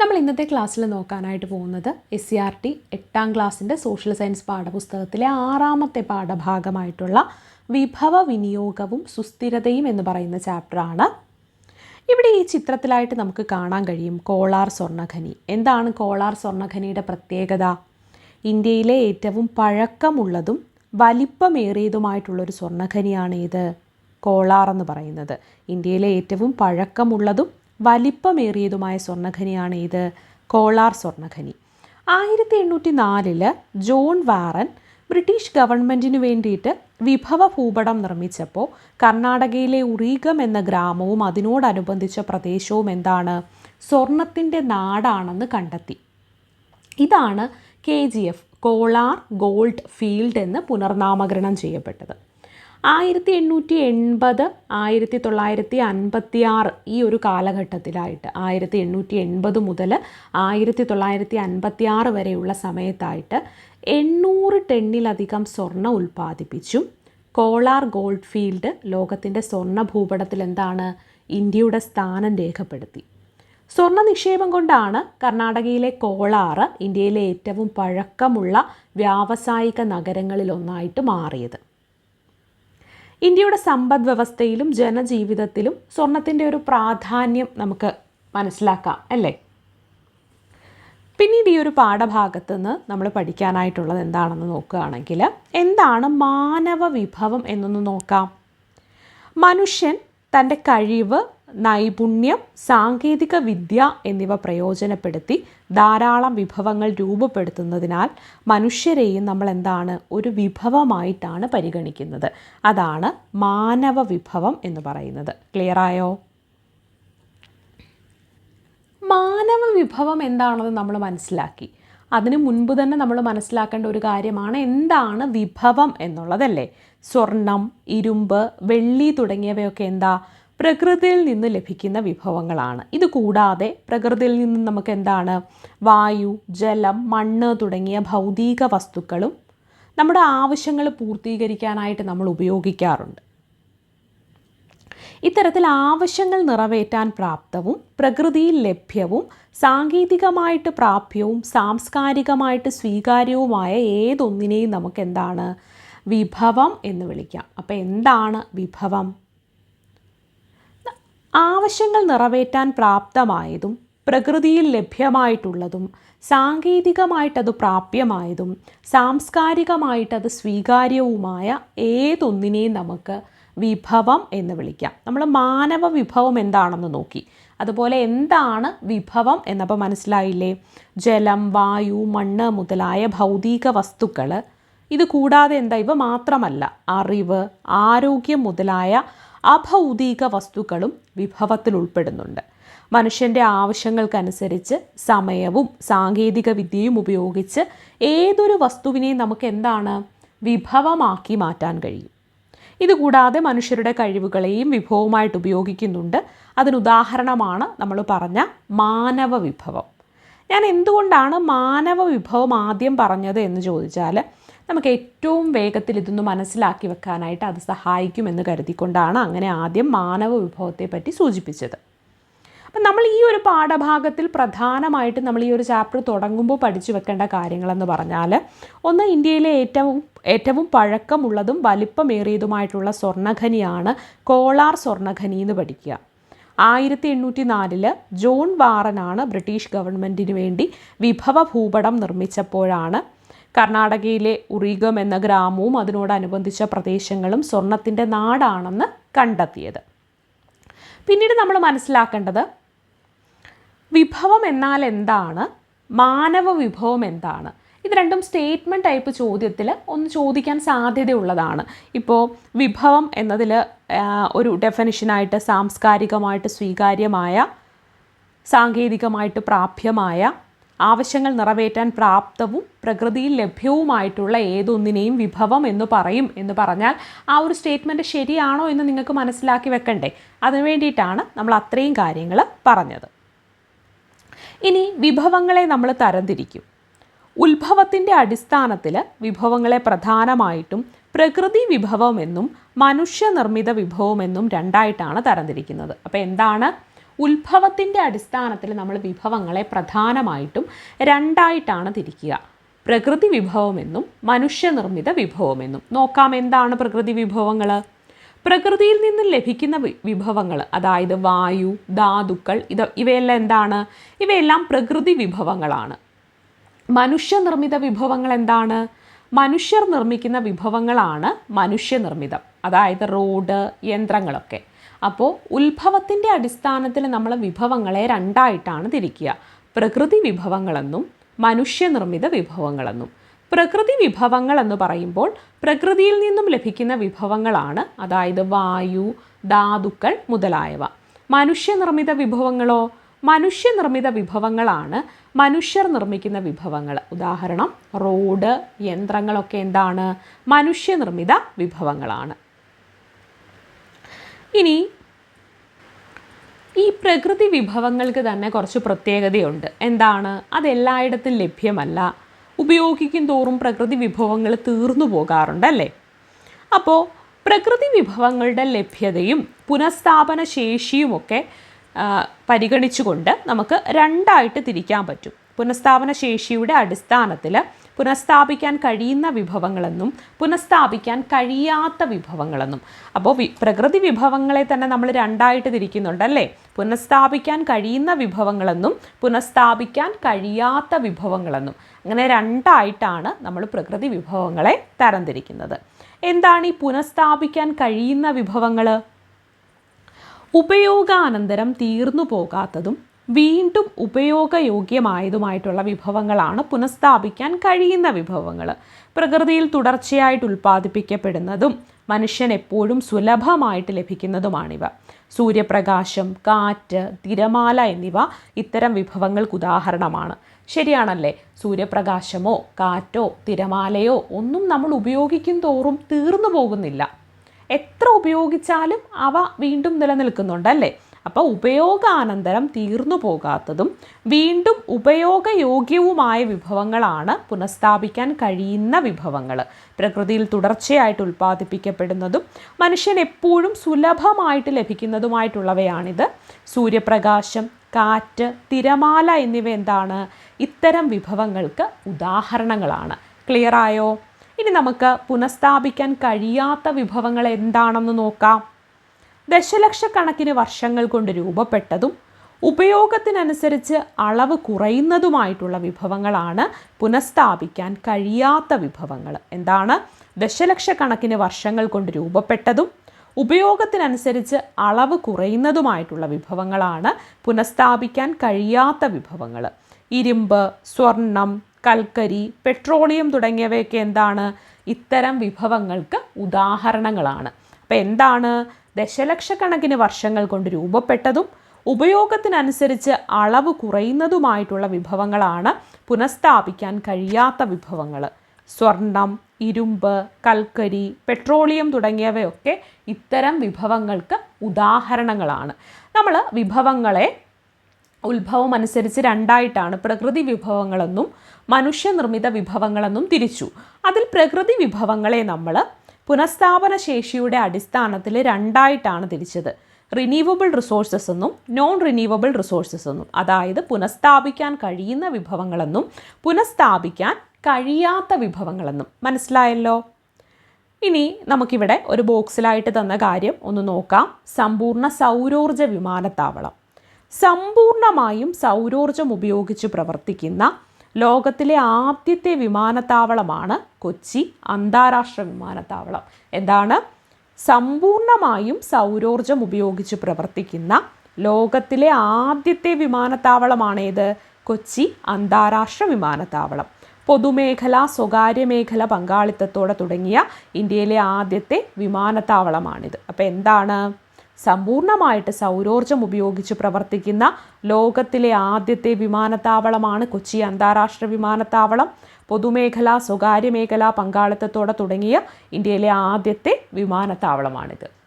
നമ്മൾ ഇന്നത്തെ ക്ലാസ്സിൽ നോക്കാനായിട്ട് പോകുന്നത് എസ് സി ആർ ടി എട്ടാം ക്ലാസ്സിന്റെ സോഷ്യൽ സയൻസ് പാഠപുസ്തകത്തിലെ ആറാമത്തെ പാഠഭാഗമായിട്ടുള്ള വിഭവ വിനിയോഗവും സുസ്ഥിരതയും എന്ന് പറയുന്ന ചാപ്റ്ററാണ് ഇവിടെ ഈ ചിത്രത്തിലായിട്ട് നമുക്ക് കാണാൻ കഴിയും കോളാർ സ്വർണഖനി. എന്താണ് കോളാർ സ്വർണഖനിയുടെ പ്രത്യേകത? ഇന്ത്യയിലെ ഏറ്റവും പഴക്കമുള്ളതും വലിപ്പമേറിയതുമായിട്ടുള്ളൊരു സ്വർണഖനിയാണ് ഇത്. കോളാർ എന്ന് പറയുന്നത്. ഇന്ത്യയിലെ ഏറ്റവും പഴക്കമുള്ളതും വലിപ്പമേറിയതുമായ സ്വർണഖനിയാണ് ഇത്. കോളാർ സ്വർണഖനി. ആയിരത്തി എണ്ണൂറ്റി നാലിൽ ജോൺ വാറൻ ബ്രിട്ടീഷ് ഗവൺമെന്റിന് വേണ്ടിയിട്ട് വിഭവ ഭൂപടം നിർമ്മിച്ചപ്പോൾ കർണാടകയിലെ ഉറീഗം എന്ന ഗ്രാമവും അതിനോടനുബന്ധിച്ച പ്രദേശവും എന്താണ്? സ്വർണത്തിന്റെ നാടാണെന്ന് കണ്ടെത്തി. ഇതാണ് K G F Kolar gold field എന്ന് പുനർനാമകരണം ചെയ്യപ്പെട്ടത്. ആയിരത്തി എണ്ണൂറ്റി എൺപത് ആയിരത്തി തൊള്ളായിരത്തി അൻപത്തി ആറ് ഈ ഒരു കാലഘട്ടത്തിലായിട്ട് ആയിരത്തി എണ്ണൂറ്റി എൺപത് മുതൽ ആയിരത്തി തൊള്ളായിരത്തി അൻപത്തി ആറ് വരെയുള്ള സമയത്തായിട്ട് എണ്ണൂറ് ടണ്ണിലധികം സ്വർണം ഉൽപ്പാദിപ്പിച്ചു. കോളാർ ഗോൾഡ് ഫീൽഡ് ലോകത്തിന്റെ സ്വർണ ഭൂപടത്തിൽ എന്താണ്? ഇന്ത്യയുടെ സ്ഥാനം രേഖപ്പെടുത്തി. സ്വർണ നിക്ഷേപം കൊണ്ടാണ് കർണാടകയിലെ കോളാറ് ഇന്ത്യയിലെ ഏറ്റവും പഴക്കമുള്ള വ്യാവസായിക നഗരങ്ങളിലൊന്നായിട്ട് മാറിയത്. ഇന്ത്യയുടെ സമ്പദ് വ്യവസ്ഥയിലും ജനജീവിതത്തിലും സ്വർണത്തിന്റെ ഒരു പ്രാധാന്യം നമുക്ക് മനസ്സിലാക്കാം അല്ലേ? പിന്നീട് ഈ ഒരു പാഠഭാഗത്ത് നിന്ന് നമ്മൾ പഠിക്കാനായിട്ടുള്ളത് എന്താണെന്ന് നോക്കുകയാണെങ്കിൽ എന്താണ് മാനവ വിഭവം എന്നൊന്ന് നോക്കാം. മനുഷ്യൻ തന്റെ കഴിവ് നൈപുണ്യം സാങ്കേതിക വിദ്യ എന്നിവ പ്രയോജനപ്പെടുത്തി ധാരാളം വിഭവങ്ങൾ രൂപപ്പെടുത്തുന്നതിനാൽ മനുഷ്യരെയും നമ്മൾ എന്താണ് ഒരു വിഭവമായിട്ടാണ് പരിഗണിക്കുന്നത്. അതാണ് മാനവ വിഭവം എന്ന് പറയുന്നത്. ക്ലിയറായോ മാനവ വിഭവം എന്താണെന്ന് നമ്മൾ മനസ്സിലാക്കി. അതിനു മുൻപ് തന്നെ നമ്മൾ മനസ്സിലാക്കേണ്ട ഒരു കാര്യമാണ് എന്താണ് വിഭവം എന്നുള്ളതല്ലേ? സ്വർണം ഇരുമ്പ് വെള്ളി തുടങ്ങിയവയൊക്കെ എന്താ? പ്രകൃതിയിൽ നിന്ന് ലഭിക്കുന്ന വിഭവങ്ങളാണ്. ഇത് കൂടാതെ പ്രകൃതിയിൽ നിന്ന് നമുക്ക് എന്താണ്? വായു ജലം മണ്ണ് തുടങ്ങിയ ഭൗതിക വസ്തുക്കളും നമ്മുടെ ആവശ്യങ്ങൾ പൂർത്തീകരിക്കാനായിട്ട് നമ്മൾ ഉപയോഗിക്കാറുണ്ട്. ഇത്തരത്തിൽ ആവശ്യങ്ങൾ നിറവേറ്റാൻ പ്രാപ്തവും പ്രകൃതിയിൽ ലഭ്യവും സാങ്കേതികമായിട്ട് പ്രാപ്യവും സാംസ്കാരികമായിട്ട് സ്വീകാര്യവുമായ ഏതൊന്നിനെയും നമുക്ക് എന്താണ്? വിഭവം എന്ന് വിളിക്കാം. അപ്പോൾ എന്താണ് വിഭവം? ആവശ്യങ്ങൾ നിറവേറ്റാൻ പ്രാപ്തമായതും പ്രകൃതിയിൽ ലഭ്യമായിട്ടുള്ളതും സാങ്കേതികമായിട്ടത് പ്രാപ്യമായതും സാംസ്കാരികമായിട്ടത് സ്വീകാര്യവുമായ ഏതൊന്നിനെയും നമുക്ക് വിഭവം എന്ന് വിളിക്കാം. നമ്മൾ മാനവ വിഭവം എന്താണെന്ന് നോക്കി. അതുപോലെ എന്താണ് വിഭവം എന്നപ്പോൾ മനസ്സിലായില്ലേ? ജലം വായു മണ്ണ് മുതലായ ഭൗതിക വസ്തുക്കൾ ഇത് കൂടാതെ എന്താ? ഇവ മാത്രമല്ല അറിവ് ആരോഗ്യം മുതലായ അഭൗതിക വസ്തുക്കളും വിഭവത്തിൽ ഉൾപ്പെടുന്നുണ്ട്. മനുഷ്യന്റെ ആവശ്യങ്ങൾക്കനുസരിച്ച് സമയവും സാങ്കേതിക വിദ്യയും ഉപയോഗിച്ച് ഏതൊരു വസ്തുവിനെയും നമുക്ക് എന്താണ് വിഭവമാക്കി മാറ്റാൻ കഴിയും. ഇതുകൂടാതെ മനുഷ്യരുടെ കഴിവുകളെയും വിഭവമായിട്ട് ഉപയോഗിക്കുന്നുണ്ട്. അതിനുദാഹരണമാണ് നമ്മൾ പറഞ്ഞ മാനവ വിഭവം ഞാൻ എന്തുകൊണ്ടാണ് മാനവ വിഭവം ആദ്യം പറഞ്ഞത് എന്ന് ചോദിച്ചാൽ നമുക്ക് ഏറ്റവും വേഗത്തിൽ ഇതൊന്ന് മനസ്സിലാക്കി വെക്കാനായിട്ട് അത് സഹായിക്കുമെന്ന് കരുതിക്കൊണ്ടാണ് അങ്ങനെ ആദ്യം മാനവ വിഭവത്തെ പറ്റി സൂചിപ്പിച്ചത്. അപ്പം നമ്മൾ ഈ ഒരു പാഠഭാഗത്തിൽ പ്രധാനമായിട്ട് നമ്മൾ ഈ ഒരു ചാപ്റ്റർ തുടങ്ങുമ്പോൾ പഠിച്ചു വെക്കേണ്ട കാര്യങ്ങളെന്ന് പറഞ്ഞാൽ ഒന്ന് ഇന്ത്യയിലെ ഏറ്റവും ഏറ്റവും പഴക്കമുള്ളതും വലിപ്പമേറിയതുമായിട്ടുള്ള സ്വർണഖനിയാണ് കോളാർ സ്വർണഖനി എന്ന് പഠിക്കുക. ആയിരത്തി എണ്ണൂറ്റി നാലിൽ ജോൺ വാറനാണ് ബ്രിട്ടീഷ് ഗവൺമെന്റിന് വേണ്ടി വിഭവ ഭൂപടം നിർമ്മിച്ചപ്പോഴാണ് കർണാടകയിലെ ഉറീഗം എന്ന ഗ്രാമവും അതിനോടനുബന്ധിച്ച പ്രദേശങ്ങളും സ്വർണത്തിന്റെ നാടാണെന്ന് കണ്ടെത്തിയത്. പിന്നീട് നമ്മൾ മനസ്സിലാക്കേണ്ടത് വിഭവം എന്നാൽ എന്താണ്? മാനവ വിഭവം എന്താണ്? ഇത് രണ്ടും സ്റ്റേറ്റ്മെന്റ് ടൈപ്പ് ചോദ്യത്തിൽ ഒന്ന് ചോദിക്കാൻ സാധ്യതയുള്ളതാണ്. ഇപ്പോൾ വിഭവം എന്നതിൽ ഒരു ഡെഫിനിഷനായിട്ട് സാംസ്കാരികമായിട്ട് സ്വീകാര്യമായ സാങ്കേതികമായിട്ട് പ്രാപ്യമായ ആവശ്യങ്ങൾ നിറവേറ്റാൻ പ്രാപ്തവും പ്രകൃതിയിൽ ലഭ്യവുമായിട്ടുള്ള ഏതൊന്നിനെയും വിഭവം എന്ന് പറയും എന്ന് പറഞ്ഞാൽ ആ ഒരു സ്റ്റേറ്റ്മെന്റ് ശരിയാണോ എന്ന് നിങ്ങൾക്ക് മനസ്സിലാക്കി വെക്കണ്ടേ? അതിനു വേണ്ടിയിട്ടാണ് നമ്മൾ അത്രയും കാര്യങ്ങൾ പറഞ്ഞത്. ഇനി വിഭവങ്ങളെ നമ്മൾ തരംതിരിക്കും. ഉത്ഭവത്തിന്റെ അടിസ്ഥാനത്തിൽ വിഭവങ്ങളെ പ്രധാനമായിട്ടും പ്രകൃതി വിഭവമെന്നും മനുഷ്യനിർമ്മിത വിഭവമെന്നും രണ്ടായിട്ടാണ് തരംതിരിക്കുന്നത്. അപ്പോൾ എന്താണ് ഉത്ഭവത്തിന്റെ അടിസ്ഥാനത്തിൽ നമ്മൾ വിഭവങ്ങളെ പ്രധാനമായിട്ടും രണ്ടായിട്ടാണ് തിരിക്കുക. പ്രകൃതി വിഭവമെന്നും മനുഷ്യനിർമ്മിത വിഭവമെന്നും. നോക്കാം എന്താണ് പ്രകൃതി വിഭവങ്ങൾ പ്രകൃതിയിൽ നിന്ന് ലഭിക്കുന്ന വിഭവങ്ങൾ അതായത് വായു ധാതുക്കൾ ഇത് ഇവയെല്ലാം എന്താണ്? ഇവയെല്ലാം പ്രകൃതി വിഭവങ്ങളാണ്. മനുഷ്യനിർമ്മിത വിഭവങ്ങൾ എന്താണ്? മനുഷ്യർ നിർമ്മിക്കുന്ന വിഭവങ്ങളാണ് മനുഷ്യനിർമ്മിതം. അതായത് റോഡ് യന്ത്രങ്ങളൊക്കെ. അപ്പോൾ ഉത്ഭവത്തിന്റെ അടിസ്ഥാനത്തിൽ നമ്മൾ വിഭവങ്ങളെ രണ്ടായിട്ടാണ് തിരിക്കുക. പ്രകൃതി വിഭവങ്ങളെന്നും മനുഷ്യനിർമ്മിത വിഭവങ്ങളെന്നും. പ്രകൃതി വിഭവങ്ങൾ എന്ന് പറയുമ്പോൾ പ്രകൃതിയിൽ നിന്നും ലഭിക്കുന്ന വിഭവങ്ങളാണ് അതായത് വായു ധാതുക്കൾ മുതലായവ. മനുഷ്യനിർമ്മിത വിഭവങ്ങളോ മനുഷ്യനിർമ്മിത വിഭവങ്ങളാണ് മനുഷ്യർ നിർമ്മിക്കുന്ന വിഭവങ്ങൾ. ഉദാഹരണം റോഡ് യന്ത്രങ്ങളൊക്കെ എന്താണ്? മനുഷ്യനിർമ്മിത വിഭവങ്ങളാണ്. ഇനി ഈ പ്രകൃതി വിഭവങ്ങൾക്ക് തന്നെ കുറച്ച് പ്രത്യേകതയുണ്ട്. എന്താണ്? അതെല്ലായിടത്തും ലഭ്യമല്ല. ഉപയോഗിക്കും തോറും പ്രകൃതി വിഭവങ്ങൾ തീർന്നു പോകാറുണ്ട് അല്ലേ? അപ്പോൾ പ്രകൃതി വിഭവങ്ങളുടെ ലഭ്യതയും പുനഃസ്ഥാപന ശേഷിയുമൊക്കെ പരിഗണിച്ചുകൊണ്ട് നമുക്ക് രണ്ടായിട്ട് തിരിക്കാൻ പറ്റും. പുനഃസ്ഥാപന ശേഷിയുടെ അടിസ്ഥാനത്തിൽ പുനഃസ്ഥാപിക്കാൻ കഴിയുന്ന വിഭവങ്ങളെന്നും പുനഃസ്ഥാപിക്കാൻ കഴിയാത്ത വിഭവങ്ങളെന്നും. അപ്പോൾ വി പ്രകൃതി വിഭവങ്ങളെ തന്നെ നമ്മൾ രണ്ടായിട്ട് തിരിക്കുന്നുണ്ട് അല്ലേ? പുനഃസ്ഥാപിക്കാൻ കഴിയുന്ന വിഭവങ്ങളെന്നും പുനഃസ്ഥാപിക്കാൻ കഴിയാത്ത വിഭവങ്ങളെന്നും. അങ്ങനെ രണ്ടായിട്ടാണ് നമ്മൾ പ്രകൃതി വിഭവങ്ങളെ തരംതിരിക്കുന്നത്. എന്താണ് ഈ പുനഃസ്ഥാപിക്കാൻ കഴിയുന്ന വിഭവങ്ങൾ ഉപയോഗാനന്തരം തീർന്നു പോകാത്തതും വീണ്ടും ഉപയോഗയോഗ്യമായതുമായിട്ടുള്ള വിഭവങ്ങളാണ് പുനഃസ്ഥാപിക്കാൻ കഴിയുന്ന വിഭവങ്ങൾ. പ്രകൃതിയിൽ തുടർച്ചയായിട്ട് ഉൽപ്പാദിപ്പിക്കപ്പെടുന്നതും മനുഷ്യൻ എപ്പോഴും സുലഭമായിട്ട് ലഭിക്കുന്നതുമാണിവ. സൂര്യപ്രകാശം കാറ്റ് തിരമാല എന്നിവ ഇത്തരം വിഭവങ്ങൾക്ക് ഉദാഹരണമാണ്. ശരിയാണല്ലേ? സൂര്യപ്രകാശമോ കാറ്റോ തിരമാലയോ ഒന്നും നമ്മൾ ഉപയോഗിക്കും തോറും തീർന്നു പോകുന്നില്ല. എത്ര ഉപയോഗിച്ചാലും അവ വീണ്ടും നിലനിൽക്കുന്നുണ്ടല്ലേ അപ്പോൾ ഉപയോഗാനന്തരം തീർന്നു പോകാത്തതും വീണ്ടും ഉപയോഗയോഗ്യവുമായ വിഭവങ്ങളാണ് പുനഃസ്ഥാപിക്കാൻ കഴിയുന്ന വിഭവങ്ങൾ. പ്രകൃതിയിൽ തുടർച്ചയായിട്ട് ഉൽപ്പാദിപ്പിക്കപ്പെടുന്നതും മനുഷ്യൻ എപ്പോഴും സുലഭമായിട്ട് ലഭിക്കുന്നതുമായിട്ടുള്ളവയാണിത്. സൂര്യപ്രകാശം കാറ്റ് തിരമാല എന്നിവ എന്താണ്? ഇത്തരം വിഭവങ്ങൾക്ക് ഉദാഹരണങ്ങളാണ്. ക്ലിയറായോ ഇനി നമുക്ക് പുനഃസ്ഥാപിക്കാൻ കഴിയാത്ത വിഭവങ്ങൾ എന്താണെന്ന് നോക്കാം. ദശലക്ഷക്കണക്കിന് വർഷങ്ങൾ കൊണ്ട് രൂപപ്പെട്ടതും ഉപയോഗത്തിനനുസരിച്ച് അളവ് കുറയുന്നതുമായിട്ടുള്ള വിഭവങ്ങളാണ് പുനഃസ്ഥാപിക്കാൻ കഴിയാത്ത വിഭവങ്ങൾ. എന്താണ്? ദശലക്ഷക്കണക്കിന് വർഷങ്ങൾ കൊണ്ട് രൂപപ്പെട്ടതും ഉപയോഗത്തിനനുസരിച്ച് അളവ് കുറയുന്നതുമായിട്ടുള്ള വിഭവങ്ങളാണ് പുനഃസ്ഥാപിക്കാൻ കഴിയാത്ത വിഭവങ്ങൾ. ഇരുമ്പ് സ്വർണം കൽക്കരി പെട്രോളിയം തുടങ്ങിയവയൊക്കെ എന്താണ്? ഇത്തരം വിഭവങ്ങൾക്ക് ഉദാഹരണങ്ങളാണ്. അപ്പോൾ എന്താണ്? ദശലക്ഷക്കണക്കിന് വർഷങ്ങൾ കൊണ്ട് രൂപപ്പെട്ടതും ഉപയോഗത്തിനനുസരിച്ച് അളവ് കുറയുന്നതുമായിട്ടുള്ള വിഭവങ്ങളാണ് പുനഃസ്ഥാപിക്കാൻ കഴിയാത്ത വിഭവങ്ങൾ സ്വർണം ഇരുമ്പ് കൽക്കരി പെട്രോളിയം തുടങ്ങിയവയൊക്കെ ഇത്തരം വിഭവങ്ങൾക്ക് ഉദാഹരണങ്ങളാണ്. നമ്മൾ വിഭവങ്ങളെ ഉത്ഭവം അനുസരിച്ച് രണ്ടായിട്ടാണ് പ്രകൃതി വിഭവങ്ങളെന്നും മനുഷ്യനിർമ്മിത വിഭവങ്ങളെന്നും തിരിച്ചു. അതിൽ പ്രകൃതി വിഭവങ്ങളെ നമ്മൾ പുനഃസ്ഥാപന ശേഷിയുടെ അടിസ്ഥാനത്തിൽ രണ്ടായിട്ടാണ് തിരിച്ചത്. റിന്യൂവബിൾ റിസോഴ്സസ് എന്നും നോൺ റിന്യൂവബിൾ റിസോഴ്സസ് എന്നും. അതായത് പുനഃസ്ഥാപിക്കാൻ കഴിയുന്ന വിഭവങ്ങളെന്നും പുനഃസ്ഥാപിക്കാൻ കഴിയാത്ത വിഭവങ്ങളെന്നും. മനസ്സിലായല്ലോ? ഇനി നമുക്കിവിടെ ഒരു ബോക്സിലായിട്ട് തന്ന കാര്യം ഒന്ന് നോക്കാം. സമ്പൂർണ സൗരോർജ വിമാനത്താവളം. സമ്പൂർണമായും സൗരോർജം ഉപയോഗിച്ച് പ്രവർത്തിക്കുന്ന ലോകത്തിലെ ആദ്യത്തെ വിമാനത്താവളമാണ് കൊച്ചി അന്താരാഷ്ട്ര വിമാനത്താവളം. എന്താണ്? സമ്പൂർണമായും സൗരോർജം ഉപയോഗിച്ച് പ്രവർത്തിക്കുന്ന ലോകത്തിലെ ആദ്യത്തെ വിമാനത്താവളമാണേത് കൊച്ചി അന്താരാഷ്ട്ര വിമാനത്താവളം. പൊതുമേഖല സ്വകാര്യ മേഖല പങ്കാളിത്തത്തോടെ തുടങ്ങിയ ഇന്ത്യയിലെ ആദ്യത്തെ വിമാനത്താവളമാണിത്. അപ്പോൾ എന്താണ്? സമ്പൂർണമായിട്ട് സൗരോർജം ഉപയോഗിച്ച് പ്രവർത്തിക്കുന്ന ലോകത്തിലെ ആദ്യത്തെ വിമാനത്താവളമാണ് കൊച്ചി അന്താരാഷ്ട്ര വിമാനത്താവളം. പൊതുമേഖല സ്വകാര്യ മേഖല പങ്കാളിത്തത്തോടെ തുടങ്ങിയ ഇന്ത്യയിലെ ആദ്യത്തെ വിമാനത്താവളമാണിത്.